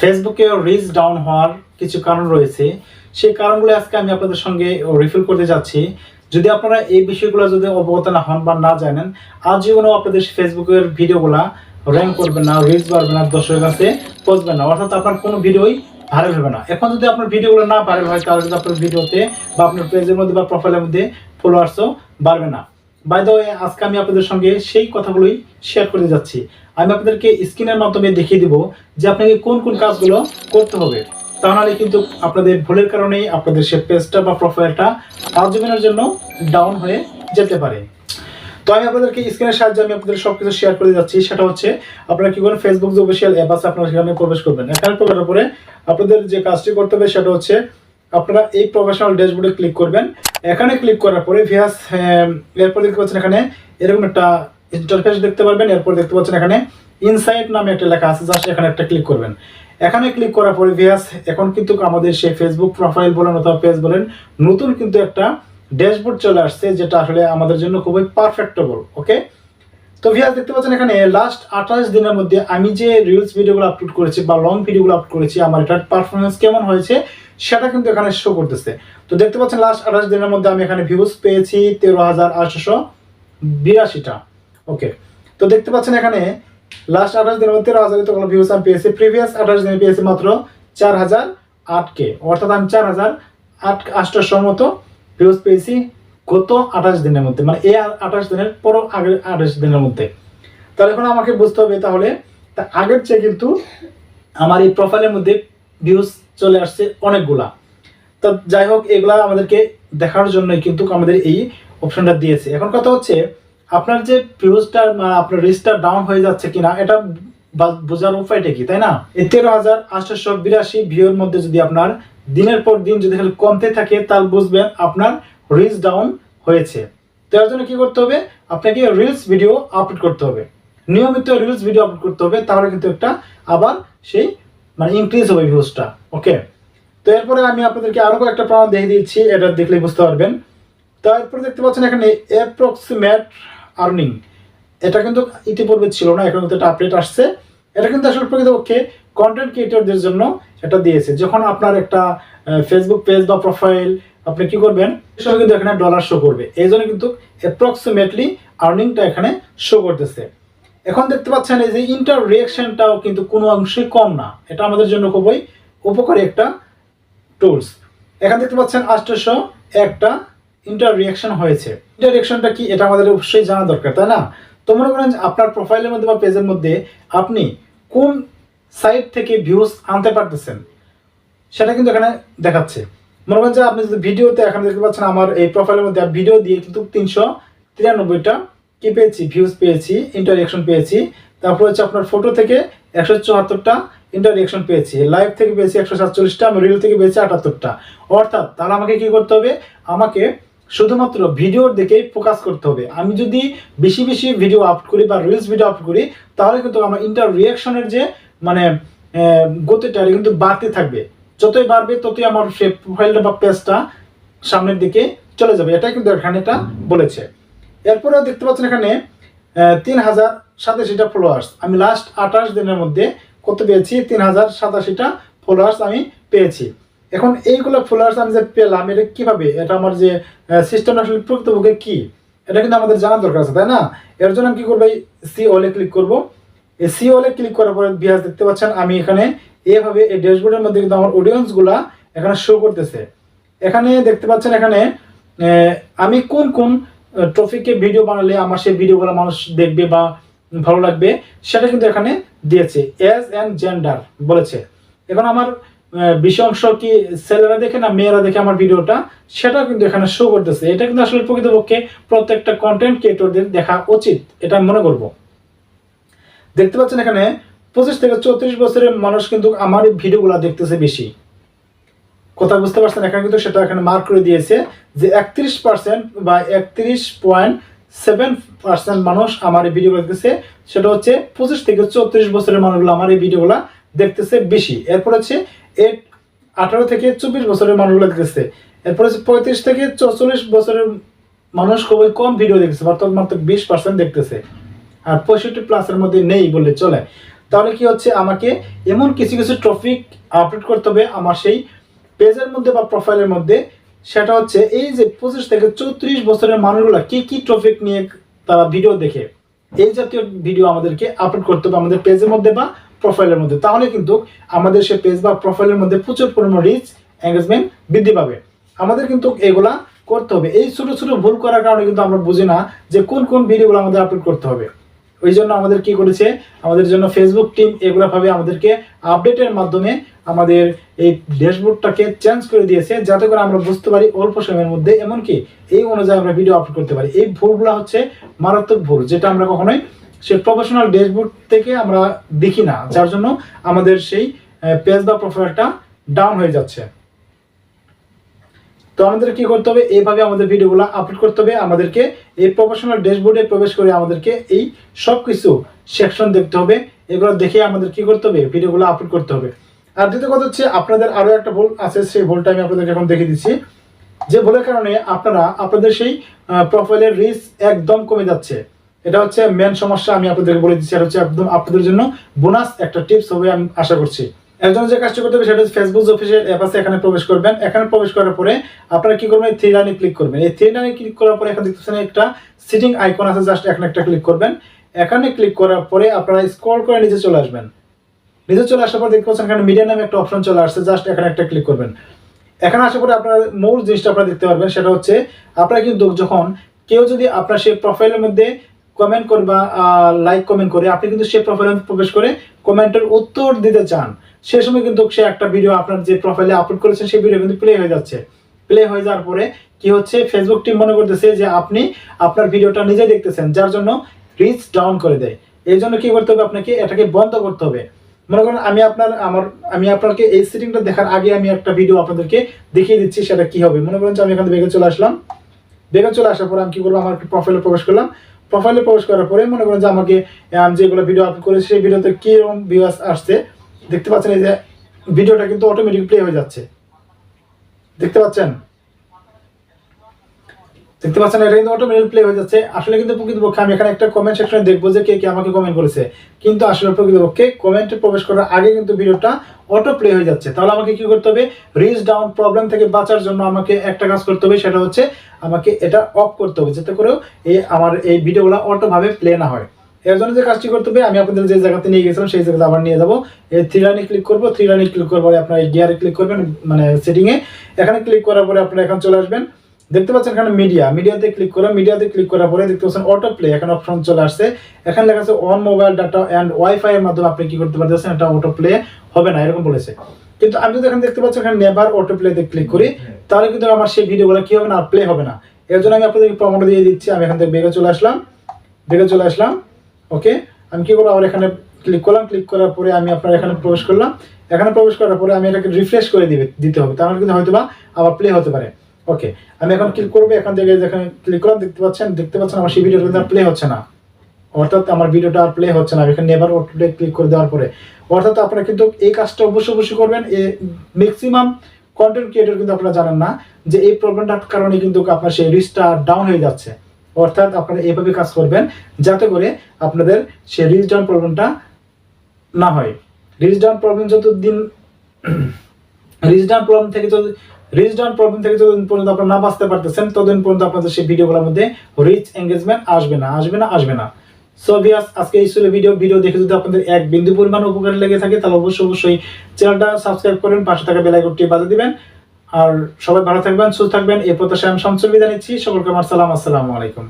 ফেসবুকে reach down হওয়ার কিছু কারণ রয়েছে। সেই কারণগুলো আজকে আমি আপনাদের সঙ্গে রিফিল করতে যাচ্ছি। যদি আপনারা এই বিষয়গুলো যদি অবগত না হন বা না জানেন, আজীবনও আপনাদের ফেসবুকের ভিডিওগুলা র্যাঙ্ক করবে না রিচ বাড়বে না, দর্শকের কাছে পৌঁছবে না। অর্থাৎ আপনার কোনো ভিডিওই ভাইরাল হবে না। এখন যদি আপনার ভিডিওগুলো না ভাইরাল হয়, তাহলে কিন্তু আপনার ভিডিওতে বা আপনার পেজের মধ্যে বা প্রোফাইলের মধ্যে ফলোয়ার্সও বাড়বে না। বাই দ্য ওয়ে আজকে আমি আপনাদের সঙ্গে সেই কথাগুলোই শেয়ার করতে যাচ্ছি। আমি আপনাদেরকে স্ক্রিনের মাধ্যমে দেখিয়ে দিব যে আপনাকে কোন কোন কাজগুলো করতে হবে। তাহলে কিন্তু আপনাদের ভুলের কারণেই আপনাদের সে পেজটা বা প্রোফাইলটা আজীবনের জন্য ডাউন হয়ে যেতে পারে। তো আমি আপনাদেরকে স্ক্রিনের সাহায্যে আমি আপনাদের সব কিছু শেয়ার করে যাচ্ছি সেটা হচ্ছে, আপনারা কি করেন ফেসবুক যে অফিসিয়াল অ্যাপ আছে, আপনারা সেখানে প্রবেশ করবেন। এখানে প্রবেশ পরে আপনাদের যে কাজটি করতে হবে সেটা হচ্ছে, আপনারা এই প্রফেশনাল ড্যাশবোর্ডে ক্লিক করবেন। এখানে ক্লিক করার পরে ভিয়াস এরপর দেখতে পাচ্ছেন এখানে এরকম একটা ইন্টারফেস দেখতে পারবেন, এরপর দেখতে পাচ্ছেন এখানে ইনসাইট নামে একটা লেখা আছে জাস্ট এখানে একটা ক্লিক করবেন। এখানে ক্লিক করার পরে ভিয়াস এখন কিন্তু আমাদের সেই ফেসবুক প্রোফাইল বলেন অথবা পেজ বলেন, নতুন কিন্তু একটা ড্যাশবোর্ড চলে আসছে, যেটা আসলে আমাদের জন্য খুবই পারফেক্টেবল ওকে তো ভিয়াস দেখতে পাচ্ছেন এখানে লাস্ট আঠাশ দিনের মধ্যে আমি যে রিলস ভিডিওগুলো আপলোড করেছি বা লং ভিডিওগুলো আপলোড করেছি, আমার এটার পারফরমেন্স কেমন হয়েছে, সেটা কিন্তু এখানে শো করতেছে। তো দেখতে পাচ্ছেন লাস্ট আঠাশ দিনের মধ্যে আমি এখানে ভিউজ পেয়েছি তেরো হাজার আটশোশো বিরাশিটা। ওকে তো দেখতে পাচ্ছেন এখানে লাস্ট আঠাশ দিনের মধ্যে তেরো হাজার এতগুলো ভিউজ আমি পেয়েছি। প্রিভিয়াস আঠাশ দিনে পেয়েছি মাত্র চার হাজার আটকে। অর্থাৎ আমি চার হাজার আট আটশোশোর মতো ভিউজ পেয়েছি গত আঠাশ দিনের মধ্যে। মানে এই আঠাশ দিনের পরও আগের আঠাশ দিনের মধ্যে। তাহলে এখন আমাকে বুঝতে হবে তাহলে, তা আগের চেয়ে কিন্তু আমার এই প্রোফাইলের মধ্যে ভিউজ চলে আসছে অনেকগুলা। তো যাই হোক, এগুলা আমাদেরকে দেখার জন্যই কিন্তু আমাদের এই অপশনটা দিয়েছে। এখন কথা হচ্ছে আপনার যে ভিউজটা আপনার রিচটা ডাউন হয়ে যাচ্ছে কিনা, এটা বোঝার উপায়টা কি, তাই না? এই তেরো হাজার আটশোশো বিরাশি ভিউর মধ্যে যদি আপনার দিনের পর দিন যদি খালি কমতে থাকে, তাহলে বুঝবেন আপনার রিচ ডাউন হয়েছে। তো এর জন্য কি করতে হবে? আপনাকে রিলস ভিডিও আপলোড করতে হবে। নিয়মিত রিলস ভিডিও আপলোড করতে হবে, তাহলে কিন্তু একটা আবার সেই মানে ইনক্রিজ হবে ভিউজটা ওকে তো এরপরে আমি আপনাদেরকে আরও একটা প্রমাণ দেখে দিচ্ছি, এটা দেখলে বুঝতে পারবেন। তারপরে দেখতে পাচ্ছেন এখানে অ্যাপ্রক্সিমেট আর্নিং এটা কিন্তু ইতিপূর্বে ছিল না, এখন কিন্তু একটা আপডেট আসছে। এটা কিন্তু আসলে প্রকৃতপক্ষে কন্টেন্ট ক্রিয়েটরদের জন্য এটা দিয়েছে। যখন আপনার একটা ফেসবুক পেজ বা প্রোফাইল আপনি কি করবেন সেটা কিন্তু এখানে ডলার শো করবে। এই জন্য কিন্তু অ্যাপ্রক্সিমেটলি আর্নিংটা এখানে শো করতেছে। এখন দেখতে পাচ্ছেন এই যে ইন্টার রিয়াকশনটাও কিন্তু কোনো অংশে কম না। এটা আমাদের জন্য খুবই উপকারী একটা টুলস এখানে দেখতে পাচ্ছেন আষ্টশো একটা ইন্টার রিয়াকশন হয়েছে। ইন্টার রিয়াকশনটা কি এটা আমাদের অবশ্যই জানা দরকার, তাই না? তো মনে করেন আপনার প্রোফাইলের মধ্যে বা পেজের মধ্যে আপনি কোন সাইট থেকে ভিউজ আনতে পারতেছেন, সেটা কিন্তু এখানে দেখাচ্ছে। মনে করেন যে আপনি যদি ভিডিওতে এখানে দেখতে পাচ্ছেন আমার এই প্রোফাইলের মধ্যে ভিডিও দিয়ে কিন্তু তিনশো তিরানব্বইটা কি পেয়েছি? ভিউজ পেয়েছি ইন্টারিয়েকশন পেয়েছি। তারপর হচ্ছে আপনার ফটো থেকে একশো চুয়াত্তরটা ইন্টারিয়েকশন পেয়েছি। লাইভ থেকে পেয়েছি একশো সাতচল্লিশটা, আমি রিল থেকে পেয়েছি আটাত্তরটা। অর্থাৎ তাহলে আমাকে কি করতে হবে? আমাকে শুধুমাত্র ভিডিওর দিকেই ফোকাস করতে হবে। আমি যদি বেশি বেশি ভিডিও আপলোড করি বা রিলস ভিডিও আপলোড করি, তাহলে কিন্তু আমার ইন্টার রিয়াকশনের যে মানে গতিটা কিন্তু বাড়তে থাকবে। যতই বাড়বে, ততই আমার সে প্রোফাইলটা বা পেজটা সামনের দিকে চলে যাবে। এটাই কিন্তু এখানে এটা বলেছে। এরপরেও দেখতে পাচ্ছেন এখানে তিন হাজার সাতাশিটা ফলোয়ার্স আমি লাস্ট আঠাশ দিনের মধ্যে কত পেয়েছি? তিন হাজার সাতাশিটা ফলোয়ার্স আমি পেয়েছি। এখন এইগুলো ফলোয়ার্স আমি যে পেলাম, এটা কীভাবে? এটা আমার যে সিস্টেম আসলে প্রকৃতপক্ষে কি? এটা কিন্তু আমাদের জানার দরকার আছে, তাই না? এর জন্য আমি কি করব? সি ওলে ক্লিক করব। এই সি ওলে ক্লিক করার পরে বিহার দেখতে পাচ্ছেন, আমি এখানে এভাবে এই ড্যাশবোর্ডের মধ্যে কিন্তু আমার অডিয়েন্সগুলা এখানে শো করতেছে। এখানে দেখতে পাচ্ছেন এখানে আমি কোন কোন টপিকে ভিডিও বানালে আমার সেই ভিডিওগুলো মানুষ দেখবে বা ভালো লাগবে, সেটা কিন্তু এখানে দিয়েছে এজ অ্যান্ড জেন্ডার বলেছে। এখন আমার বেশি অংশ কি ছেলেরা দেখে না মেয়েরা দেখে আমার ভিডিওটা? কিন্তু এখানে শো করতেছে। এটা কিন্তু আসলে প্রকৃতপক্ষে প্রত্যেকটা কন্টেন্ট ক্রিয়েটরদের দেখা উচিত, এটা আমি মনে করব। দেখতে পাচ্ছেন এখানে পঁচিশ থেকে চৌত্রিশ বছরের মানুষ কিন্তু আমার ভিডিওগুলো দেখতেছে বেশি। কথা বুঝতে পারছেন? এখানে কিন্তু সেটা এখানে মার্ক করে দিয়েছে যে একত্রিশ পার্সেন্ট বা একত্রিশ পয়েন্ট সেভেন পার্সেন্ট মানুষ আমার এই ভিডিও দেখতেছে। সেটা হচ্ছে পঁচিশ থেকে চৌত্রিশ বছরের মানুষগুলো আমার এই ভিডিওগুলো দেখতেছে বেশি। এরপর হচ্ছে আঠারো থেকে চব্বিশ বছরের মানুষগুলো দেখতেছে। এরপর হচ্ছে পঁয়ত্রিশ থেকে চৌচল্লিশ বছরের মানুষ খুবই কম ভিডিও দেখতেছে অর্থাৎ মাত্র বিশ পার্সেন্ট দেখতেছে। আর পঁয়ষট্টি প্লাসের মধ্যে নেই বললে চলে। তাহলে কি হচ্ছে? আমাকে এমন কিছু কিছু টপিক আপলোড করতে হবে আমার সেই পেজের মধ্যে বা প্রোফাইলের মধ্যে। সেটা হচ্ছে এই যে পঁচিশ থেকে চৌত্রিশ বছরের মানুষগুলা কি কি টপিক নিয়ে তারা ভিডিও দেখে। এই জাতীয় ভিডিও আমাদেরকে আপলোড করতে হবে আমাদের পেজের মধ্যে বা প্রোফাইলের মধ্যে। তাহলে কিন্তু আমাদের সে পেজ বা প্রোফাইলের মধ্যে প্রচুর পরিমাণ রিচ এঙ্গেজমেন্ট বৃদ্ধি পাবে। আমাদের কিন্তু এগুলা করতে হবে। এই ছোটো ছোটো ভুল করার কারণে কিন্তু আমরা বুঝি না যে কোন কোন ভিডিওগুলো আমাদের আপলোড করতে হবে। ওই জন্য আমাদের কি করেছে? আমাদের জন্য ফেসবুক টিম এগুলা ভাবে আমাদেরকে আপডেটের মাধ্যমে আমাদের এই ড্যাশবোর্ডটাকে চেঞ্জ করে দিয়েছে, যাতে করে আমরা বুঝতে পারি অল্প সময়ের মধ্যে। এমনকি এই অনুযায়ী আমরা ভিডিও আপলোড করতে পারি। এই ভুলগুলো হচ্ছে মারাত্মক ভুল, যেটা আমরা কখনোই সে প্রফেশনাল ড্যাশবোর্ড থেকে আমরা দেখি না, যার জন্য আমাদের সেই পেজ বা প্রোফাইলটা ডাউন হয়ে যাচ্ছে। তো আমাদের কি করতে হবে? এইভাবে আমাদের ভিডিওগুলো আপলোড করতে হবে। আমাদেরকে এই প্রফেশনাল ড্যাশবোর্ডে প্রবেশ করে আমাদেরকে এই সব কিছু সেকশন দেখতে হবে। এগুলো দেখে আমাদের কি করতে হবে? ভিডিওগুলো আপলোড করতে হবে। আর দ্বিতীয় কথা হচ্ছে, আপনাদের আরও একটা ভুল আছে, সেই ভুলটা আমি আপনাদেরকে এখন দেখে দিচ্ছি। যে ভুলের কারণে আপনারা, আপনাদের সেই প্রোফাইলের রিচ একদম কমে যাচ্ছে। এটা হচ্ছে মেন সমস্যা আমি আপনাদেরকে বলে দিচ্ছি এটা হচ্ছে একদম আপনাদের জন্য বোনাস একটা টিপস হবে আমি আশা করছি। একজন যে কাজটা করতে হবে সেটা হচ্ছে ফেসবুক অফিসের অ্যাপ আছে, এখানে প্রবেশ করবেন। এখানে প্রবেশ করার পরে আপনারা কি করবেন? থ্রি লাইনে ক্লিক করবেন। এই থ্রি লাইনে ক্লিক করার পরে এখানে দেখতেছেন একটা সিটিং আইকন আছে জাস্ট এখানে একটা ক্লিক করবেন। এখানে ক্লিক করার পরে আপনারা স্ক্রল করে নিচে চলে আসবেন। নিচে চলে আসার পর দেখতে পাচ্ছেন এখানে মিডিয়া নামে একটা অপশন চলে আসছে জাস্ট এখানে একটা ক্লিক করবেন। এখানে আসার পরে আপনারা মূল জিনিসটা আপনারা দেখতে পারবেন, সেটা হচ্ছে আপনারা কিন্তু যখন কেউ যদি আপনার সেই প্রোফাইলের মধ্যে কমেন্ট করে বা লাইক কমেন্ট করে আপনি কিন্তু সেই প্রোফাইলে প্রবেশ করে কমেন্টের উত্তর দিতে চান। সে সময় কিন্তু সে একটা ভিডিও আপনার যে প্রোফাইলে আপলোড করেছেন সেই ভিডিও কিন্তু প্লে হয়ে যাচ্ছে। প্লে হয়ে যাওয়ার পরে কি হচ্ছে? ফেসবুক টিম মনে করতেছে যে আপনি আপনার ভিডিওটা নিজে দেখতেছেন, যার জন্য রিচ ডাউন করে দেয়। এই জন্য কি করতে হবে আপনাকে? এটাকে বন্ধ করতে হবে। মনে করেন, আমি আপনার, আমার, আমি আপনাকে এই সেটিংটা দেখার আগে আমি একটা ভিডিও আপনাদেরকে দেখিয়ে দিচ্ছি সেটা কি হবে। মনে করেন যে আমি এখানে বেগে চলে আসলাম। বেগে চলে আসার পরে আমি কি করব আমার একটা প্রোফাইলে প্রবেশ করলাম। প্রোফাইলে প্রবেশ করার পরে মনে করেন যে আমাকে যেগুলো ভিডিও আপলোড করেছে সেই ভিডিওতে কীরকম ভিউয়ার্স আসছে, দেখতে পাচ্ছেন এই যে ভিডিওটা কিন্তু অটোমেটিক প্লে হয়ে যাচ্ছে। দেখতে পাচ্ছেন? দেখতে পাচ্ছেন এটা কিন্তু অটোমেটিক প্লে হয়ে যাচ্ছে। আসলে কিন্তু প্রকৃতপক্ষে আমি এখানে একটা কমেন্ট সেকশনে দেখব যে কে কে আমাকে কমেন্ট করেছে। কিন্তু আসলে প্রকৃতপক্ষে কমেন্টে প্রবেশ করার আগে কিন্তু ভিডিওটা অটো প্লে হয়ে যাচ্ছে। তাহলে আমাকে কি করতে হবে? রিচ ডাউন প্রবলেম থেকে বাঁচার জন্য আমাকে একটা কাজ করতে হবে, সেটা হচ্ছে আমাকে এটা অফ করতে হবে, যাতে করেও এই আমার এই ভিডিওগুলো অটোভাবে প্লে না হয়। এর জন্য যে কাজটি করতে হবে, আমি আপনাদের যে জায়গাতে নিয়ে গেছিলাম, সেই জায়গাতে আবার নিয়ে যাব। এই থ্রি লাইনে ক্লিক করব। থ্রি লাইনে ক্লিক করার পরে আপনার গিয়ারে ক্লিক করবেন মানে সেটিংয়ে এখানে ক্লিক করার পরে আপনারা এখন চলে আসবেন। দেখতে পাচ্ছেন এখানে মিডিয়া মিডিয়াতে ক্লিক করে মিডিয়াতে ক্লিক করার পরে দেখতে পাচ্ছেন অটো প্লে এখানে অপশন চলে আসছে। এখানে লেখা আছে on mobile data and wifi এর মাধ্যমে আপনি কি করতে পারতেছেন, এটা অটো প্লে হবে না, এরকম বলেছে। কিন্তু আমি যদি এখানে দেখতে পাচ্ছি, এখানে নেভার অটো প্লেতে ক্লিক করি, তাহলে কিন্তু আমার সেই ভিডিওগুলো কি হবে না প্লে হবে না। এর জন্য আমি আপনাদেরকে প্রমাণ দিয়ে দিচ্ছি, আমি এখান থেকে বেগে চলে আসলাম বেগে চলে আসলাম ওকে আমি কি করব আবার এখানে ক্লিক করলাম ক্লিক করার পরে আমি আপনার এখানে প্রবেশ করলাম। এখানে প্রবেশ করার পরে আমি এটাকে রিফ্রেশ করে দিবে, দিতে হবে, তাহলে কিন্তু হয়তো বা আবার প্লে হতে পারে। ওকে আমি এখন ক্লিক করব, এখান থেকে যেখানে ক্লিক করলাম দেখতে পাচ্ছেন দেখতে পাচ্ছেন আমার সেই ভিডিওটা কিন্তু প্লে হচ্ছে না। অর্থাৎ আমার ভিডিওটা আর প্লে হচ্ছে না এখানে নেভার প্লে ক্লিক করে দেওয়ার পরে। অর্থাৎ আপনারা কিন্তু এই কাজটা অবশ্যই অবশ্যই করবেন। এ ম্যাক্সিমাম কন্টেন্ট ক্রিয়েটর কিন্তু আপনারা জানেন না যে এই প্রবলেমটার কারণে কিন্তু আপনার সেই রিচটা ডাউন হয়ে যাচ্ছে। অর্থাৎ আপনারা এইভাবে কাজ করবেন যাতে করে আপনাদের সেই রিচ ডাউন প্রবলেমটা না হয়। রিচ ডাউন প্রবলেম যতদিন রিচ ডাউন প্রবলেম থেকে যদি রিচ ডাউন প্রবলেম থেকে যতদিন পর্যন্ত আপনারা না বাঁচতে পারতেছেন, ততদিন পর্যন্ত আপনাদের সেই ভিডিওগুলোর মধ্যে রিচ এঙ্গেজমেন্ট আসবে না আসবে না আসবে না। সো ভিয়াস আজকে এই ছিল ভিডিও ভিডিও দেখে যদি আপনাদের এক বিন্দু পরিমাণ উপকার লেগে থাকে, তাহলে অবশ্যই অবশ্যই চ্যানেলটা সাবস্ক্রাইব করবেন, পাশে থাকা বেল আইকনটি বাজে দিবেন। আর সবাই ভালো থাকবেন, সুস্থ থাকবেন। এই প্রত্যাশায় আমি শামসুল বিদায় নিচ্ছি। সকলকে আমার সালাম, আসসালামু আলাইকুম।